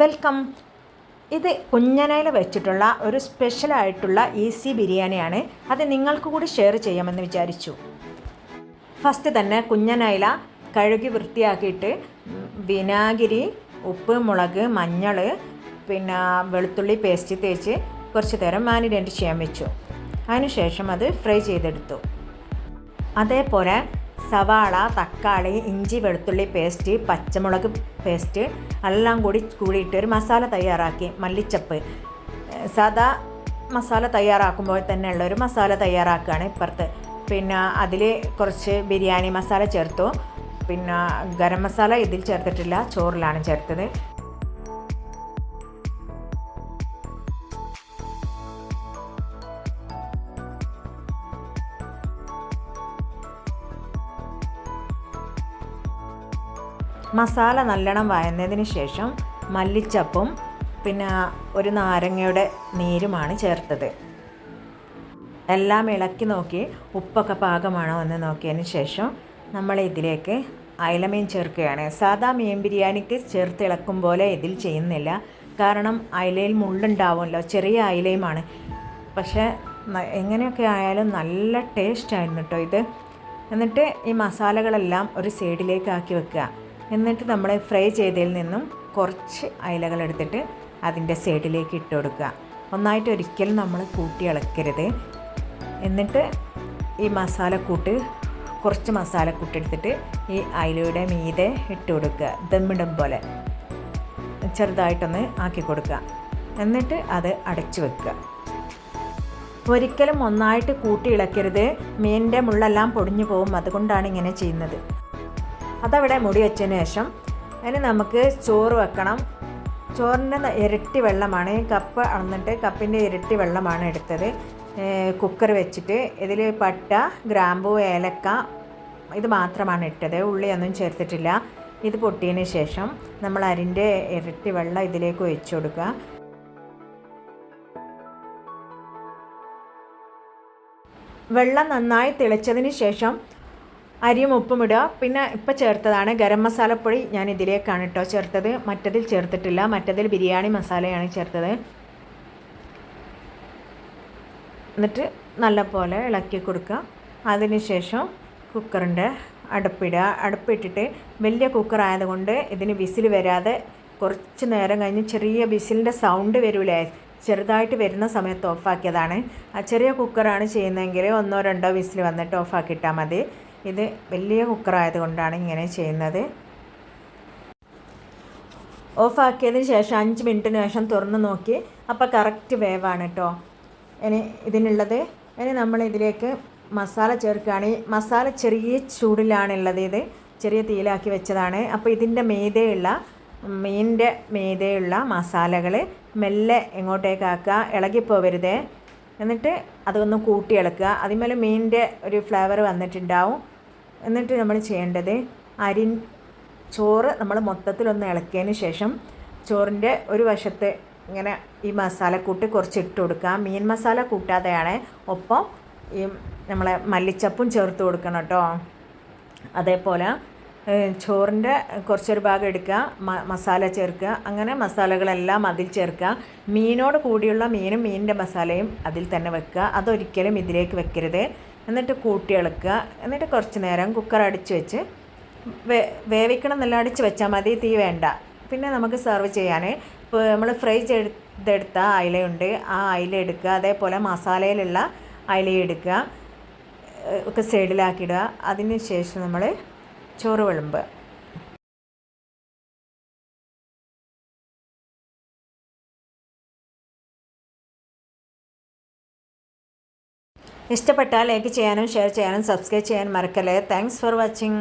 Welcome. ഇത് കുഞ്ഞനയിൽ വെച്ചിട്ടുള്ള ഒരു സ്പെഷ്യലായിട്ടുള്ള ഈസി ബിരിയാണിയാണ്. അത് നിങ്ങൾക്ക് കൂടി ഷെയർ ചെയ്യാമെന്ന് വിചാരിച്ചു. ഫസ്റ്റ് തന്നെ കുഞ്ഞനയില കഴുകി വൃത്തിയാക്കിയിട്ട് വിനാഗിരി ഉപ്പ് മുളക് മഞ്ഞൾ പിന്നെ വെളുത്തുള്ളി പേസ്റ്റ് തേച്ച് കുറച്ച് നേരം മാനിഡേറ്റ് ചെയ്യാൻ വെച്ചു. അതിനുശേഷം അത് ഫ്രൈ ചെയ്തെടുത്തു. അതേപോലെ സവാള തക്കാളി ഇഞ്ചി വെളുത്തുള്ളി പേസ്റ്റ് പച്ചമുളക് പേസ്റ്റ് എല്ലാം കൂടി കൂടിയിട്ട് ഒരു മസാല തയ്യാറാക്കി മല്ലിച്ചപ്പ്. സാദാ മസാല തയ്യാറാക്കുമ്പോൾ തന്നെ ഒരു മസാല തയ്യാറാക്കുകയാണ് ഇപ്പുറത്ത്. പിന്നെ അതിൽ കുറച്ച് ബിരിയാണി മസാല ചേർത്തു. പിന്നെ ഗരം മസാല ഇതിൽ ചേർത്തിട്ടില്ല ചോറിലാണ് ചേർത്തത്. മസാല നല്ലോണം വയന്നതിന് ശേഷം മല്ലിച്ചപ്പും പിന്നെ ഒരു നാരങ്ങയുടെ നീരുമാണ് ചേർത്തത്. എല്ലാം ഇളക്കി നോക്കി ഉപ്പൊക്കെ പാകമാണോ എന്ന് നോക്കിയതിന് ശേഷം നമ്മൾ ഇതിലേക്ക് അയലമീൻ ചേർക്കുകയാണ്. സാധാ മീൻ ബിരിയാണിക്ക് ചേർത്ത് ഇളക്കും പോലെ ഇതിൽ ചെയ്യുന്നില്ല. കാരണം അയലയിൽ മുള്ളുണ്ടാവുമല്ലോ ചെറിയ അയലയുമാണ്. പക്ഷേ എങ്ങനെയൊക്കെ ആയാലും നല്ല ടേസ്റ്റ് ആയിരുന്നു കേട്ടോ ഇത്. എന്നിട്ട് ഈ മസാലകളെല്ലാം ഒരു സൈഡിലേക്ക് ആക്കി വെക്കുക. എന്നിട്ട് നമ്മൾ ഫ്രൈ ചെയ്തതിൽ നിന്നും കുറച്ച് അയലകൾ എടുത്തിട്ട് അതിന്റെ സൈഡിലേക്ക് ഇട്ട് കൊടുക്കുക. ഒന്നായിട്ട് ഒരിക്കലും നമ്മൾ കൂട്ടി ഇളക്കരുത്. എന്നിട്ട് ഈ മസാലക്കൂട്ട് കുറച്ച് മസാലക്കൂട്ട് എടുത്തിട്ട് ഈ അയിലയുടെ മീതെ ഇട്ട് കൊടുക്കുക. ദമ്മിടും പോലെ. ചെറുതായിട്ടൊന്ന് ആക്കി കൊടുക്കുക. എന്നിട്ട് അത് അടച്ചു വെക്കുക. ഒരിക്കലും ഒന്നായിട്ട് കൂട്ടി ഇളക്കരുത്. മീനിന്റെ മുള്ളെല്ലാം പൊടിഞ്ഞു പോകും. അതുകൊണ്ടാണ് ഇങ്ങനെ ചെയ്യുന്നത്. അതവിടെ മുടി വെച്ചതിന് ശേഷം അതിന് നമുക്ക് ചോറ് വെക്കണം. ചോറിന്റെ ഇരട്ടി വെള്ളമാണ്. കപ്പ് അളന്നിട്ട് കപ്പിന്റെ ഇരട്ടി വെള്ളമാണ് എടുത്തത്. കുക്കർ വെച്ചിട്ട് ഇതിൽ പട്ട ഗ്രാമ്പു ഏലക്ക ഇത് മാത്രമാണ് ഇട്ടത്. ഉള്ളിയൊന്നും ചേർത്തിട്ടില്ല. ഇത് പൊട്ടിയതിന് ശേഷം നമ്മൾ അരിന്റെ ഇരട്ടി വെള്ളം ഇതിലേക്ക് ഒഴിച്ചു കൊടുക്കുക. വെള്ളം നന്നായി തിളച്ചതിന് ശേഷം അരിയും ഉപ്പും ഇടുക. പിന്നെ ഇപ്പം ചേർത്തതാണ് ഗരം മസാലപ്പൊടി. ഞാൻ ഇതിലേക്കാണ് കേട്ടോ ചേർത്തത്. മറ്റതിൽ ചേർത്തിട്ടില്ല. മറ്റതിൽ ബിരിയാണി മസാലയാണ് ചേർത്തത്. എന്നിട്ട് നല്ലപോലെ ഇളക്കി കൊടുക്കുക. അതിനുശേഷം കുക്കറിന്റെ അടുപ്പിടുക. അടുപ്പിട്ടിട്ട് വലിയ കുക്കർ ആയതുകൊണ്ട് ഇതിന് വിസിൽ വരാതെ കുറച്ച് നേരം കഴിഞ്ഞ് ചെറിയ വിസിലിന്റെ സൗണ്ട് വരൂലേ? ചെറുതായിട്ട് വരുന്ന സമയത്ത് ഓഫാക്കിയതാണ്. ആ ചെറിയ കുക്കറാണ് ചെയ്യുന്നതെങ്കിൽ ഒന്നോ രണ്ടോ വിസിൽ വന്നിട്ട് ഓഫാക്കിയിട്ടാൽ മതി. ഇത് വലിയ കുക്കർ ആയതുകൊണ്ടാണ് ഇങ്ങനെ ചെയ്യുന്നത്. ഓഫാക്കിയതിന് ശേഷം അഞ്ച് മിനിറ്റിന് ശേഷം തുറന്ന് നോക്കി. അപ്പോൾ കറക്റ്റ് വേവാണ് കേട്ടോ ഇനി ഇതിനുള്ളത് ഇനി നമ്മൾ ഇതിലേക്ക് മസാല ചേർക്കുകയാണ്. മസാല ചെറിയ ചൂടിലാണുള്ളത് ഇത്. ചെറിയ തീയിലാക്കി വെച്ചതാണ്. അപ്പോൾ ഇതിന്റെ മീതെയുള്ള മീനിന്റെ മീതെയുള്ള മസാലകൾ മെല്ലെ എങ്ങോട്ടേക്കാക്കുക ഇളകിപ്പോവരുതേ. എന്നിട്ട് അതൊന്ന് കൂട്ടി ഇളക്കുക അതിന്മേൽ മീനിന്റെ ഒരു ഫ്ലേവർ വന്നിട്ടുണ്ടാവും. എന്നിട്ട് നമ്മൾ ചെയ്യേണ്ടത് അരി ചോറ് നമ്മൾ മൊത്തത്തിലൊന്ന് ഇളക്കിയതിന് ശേഷം ചോറിന്റെ ഒരു വശത്ത് ഇങ്ങനെ ഈ മസാലക്കൂട്ട് കുറച്ച് ഇട്ട് കൊടുക്കുക. മീൻ മസാല കൂട്ടാതെയാണ് ഒപ്പം ഈ നമ്മളെ മല്ലിച്ചപ്പും ചേർത്ത് കൊടുക്കണം കേട്ടോ. അതേപോലെ ചോറിന്റെ കുറച്ചൊരു ഭാഗം എടുക്കുക മസാല ചേർക്കുക. അങ്ങനെ മസാലകളെല്ലാം അതിൽ ചേർക്കുക. മീനോട് കൂടിയുള്ള മീനും മീനിന്റെ മസാലയും അതിൽ തന്നെ വെക്കുക. അതൊരിക്കലും ഇതിലേക്ക് വെക്കരുത്. എന്നിട്ട് കൂട്ടി ഇളക്കുക. എന്നിട്ട് കുറച്ച് നേരം കുക്കർ അടിച്ച് വെച്ച് വേ വേവിക്കണം എന്നല്ല അടിച്ച് വെച്ചാൽ മതി. തീ വേണ്ട. പിന്നെ നമുക്ക് സെർവ് ചെയ്യാൻ. ഇപ്പോൾ നമ്മൾ ഫ്രൈ ചെയ്തെടുത്ത അയിലയുണ്ട്. ആ അയില എടുക്കുക. അതേപോലെ മസാലയിലുള്ള അയില എടുക്കുക. ഒക്കെ സൈഡിലാക്കിയിടുക അതിന് ശേഷം നമ്മൾ ചോറ് വിളമ്പുക ഇഷ്ടപ്പെട്ടാൽ ലൈക്ക് ചെയ്യാനും ഷെയർ ചെയ്യാനും സബ്സ്ക്രൈബ് ചെയ്യാനും മറക്കല്ലേ. Thanks for watching